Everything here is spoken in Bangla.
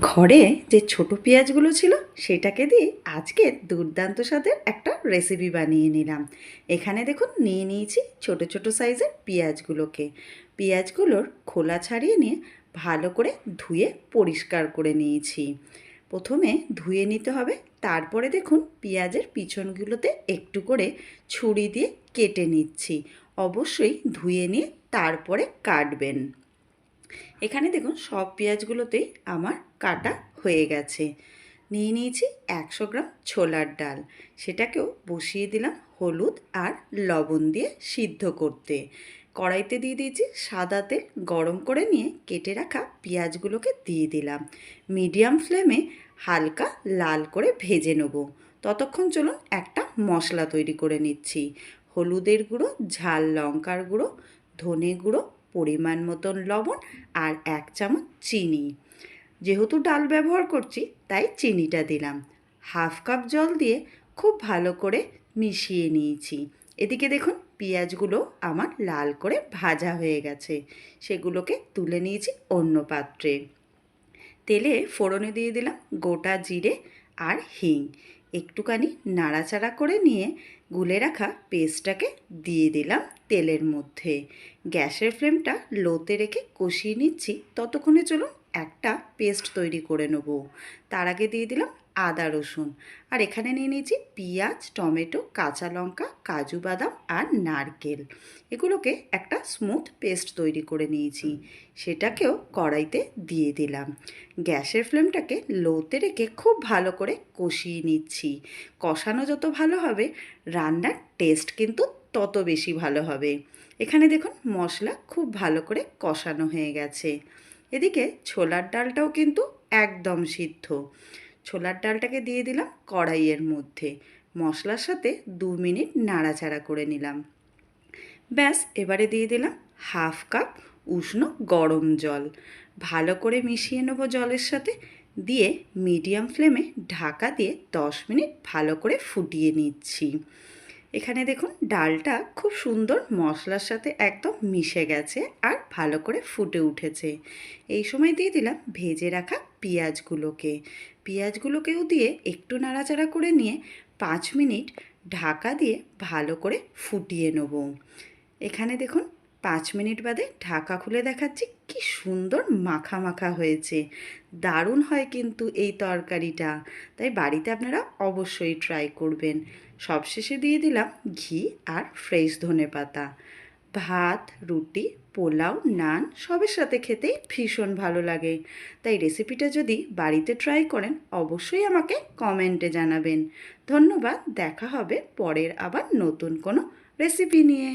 ঘরে যে ছোট পেঁয়াজগুলো ছিল, সেটাকে দিয়ে আজকে দুর্দান্ত স্বাদের একটা রেসিপি বানিয়ে নিলাম। এখানে দেখুন, নিয়ে নিয়েছি ছোট ছোট সাইজের পেঁয়াজগুলোকে। পেঁয়াজগুলোর খোলা ছাড়িয়ে নিয়ে ভালো করে ধুয়ে পরিষ্কার করে নিয়েছি। প্রথমে ধুয়ে নিতে হবে, তারপরে দেখুন, পেঁয়াজের পিছনগুলোতে একটু করে ছুরি দিয়ে কেটে নিচ্ছি। অবশ্যই ধুয়ে নিয়ে তারপরে কাটবেন। এখানে দেখুন, সব পেঁয়াজগুলোতেই আমার কাটা হয়ে গেছে। নিয়ে নিয়েছি একশো গ্রাম ছোলার ডাল। সেটাকেও বসিয়ে দিলাম হলুদ আর লবণ দিয়ে সিদ্ধ করতে। কড়াইতে দিয়ে দিয়েছি সাদা তেল, গরম করে নিয়ে কেটে রাখা পেঁয়াজগুলোকে দিয়ে দিলাম। মিডিয়াম ফ্লেমে হালকা লাল করে ভেজে নেব। ততক্ষণ চলুন একটা মশলা তৈরি করে নিচ্ছি। হলুদের গুঁড়ো, ঝাল লঙ্কার গুঁড়ো, ধনে গুঁড়ো পরিমাণ মতন লবণ আর এক চামচ চিনি। যেহেতু ডাল ব্যবহার করছি, তাই চিনিটা দিলাম। হাফ কাপ জল দিয়ে খুব ভালো করে মিশিয়ে নিয়েছি। এদিকে দেখুন, পেঁয়াজগুলো আমার লাল করে ভাজা হয়ে গেছে। সেগুলোকে তুলে নিয়েছি অন্য পাত্রে। তেলে ফোড়নে দিয়ে দিলাম গোটা জিরে আর হিং। একটুখানি নাড়াচাড়া করে নিয়ে গুলে রাখা পেস্টটাকে দিয়ে দিলাম তেলের মধ্যে। গ্যাসের ফ্লেমটা লোতে রেখে কষিয়ে নিচ্ছি। ততক্ষণে চলুন একটা পেস্ট তৈরি করে নেব। তার আগে দিয়ে দিলাম আদা, রসুন। আর এখানে নিয়ে নিয়েছি পেঁয়াজ, টমেটো, কাঁচা লঙ্কা, কাজু বাদাম আর নারকেল। এগুলোকে একটা স্মুথ পেস্ট তৈরি করে নিয়েছি। সেটাকেও কড়াইতে দিয়ে দিলাম। গ্যাসের ফ্লেমটাকে লোতে রেখে খুব ভালো করে কষিয়ে নিচ্ছি। কষানো যত ভালো হবে, রান্নার টেস্ট কিন্তু তত বেশি ভালো হবে। এখানে দেখুন মশলা খুব ভালো করে কষানো হয়ে গেছে। এদিকে ছোলার ডালটাও কিন্তু একদম সিদ্ধ। ছোলার ডালটাকে দিয়ে দিলাম কড়াইয়ের মধ্যে। মশলার সাথে দু মিনিট নাড়াচাড়া করে নিলাম। ব্যাস, এবারে দিয়ে দিলাম হাফ কাপ উষ্ণ গরম জল। ভালো করে মিশিয়ে নেব জলের সাথে। দিয়ে মিডিয়াম ফ্লেমে ঢাকা দিয়ে দশ মিনিট ভালো করে ফুটিয়ে নিচ্ছি। এখানে দেখুন, ডালটা খুব সুন্দর মশলার সাথে একদম মিশে গেছে আর ভালো করে ফুটে উঠেছে। এই সময় দিয়ে দিলাম ভেজে রাখা পেঁয়াজগুলোকে। পেঁয়াজগুলোকেও দিয়ে একটু নাড়াচাড়া করে নিয়ে পাঁচ মিনিট ঢাকা দিয়ে ভালো করে ফুটিয়ে নেব। এখানে দেখুন পাঁচ মিনিট বাদে ঢাকা খুলে দেখাচ্ছি কি সুন্দর মাখা মাখা হয়েছে। দারুণ হয় কিন্তু এই তরকারিটা। তাই বাড়িতে আপনারা অবশ্যই ট্রাই করবেন। সবশেষে দিয়ে দিলাম ঘি আর ফ্রেশ ধনে পাতা। ভাত, রুটি, পোলাও, নান সবের সাথে খেতেই ভীষণ ভালো লাগে। তাই রেসিপিটা যদি বাড়িতে ট্রাই করেন, অবশ্যই আমাকে কমেন্টে জানাবেন। ধন্যবাদ, দেখা হবে পরের আবার নতুন কোনো রেসিপি নিয়ে।